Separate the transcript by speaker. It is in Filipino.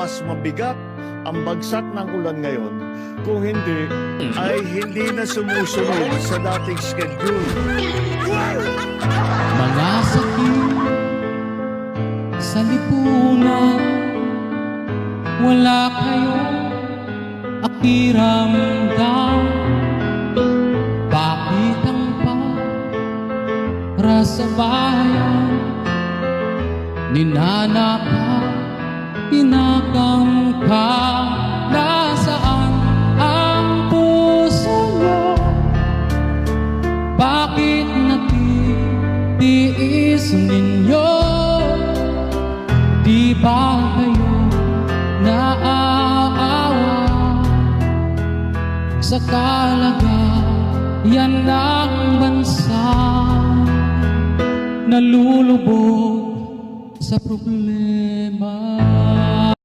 Speaker 1: mas mabigat ang bagsak ng ulan ngayon kung hindi ay hindi na sumusunod sa dating schedule.
Speaker 2: Mga sakit sa lipunan Wala kayong akiramdam Bakit ang para sa bayan Ninanapa, inakang ka Nasaan ang puso mo? Bakit natitiis ninyo? Di ba kayo naaawa sa kalagayan ng bansa? Nalulubog sa problema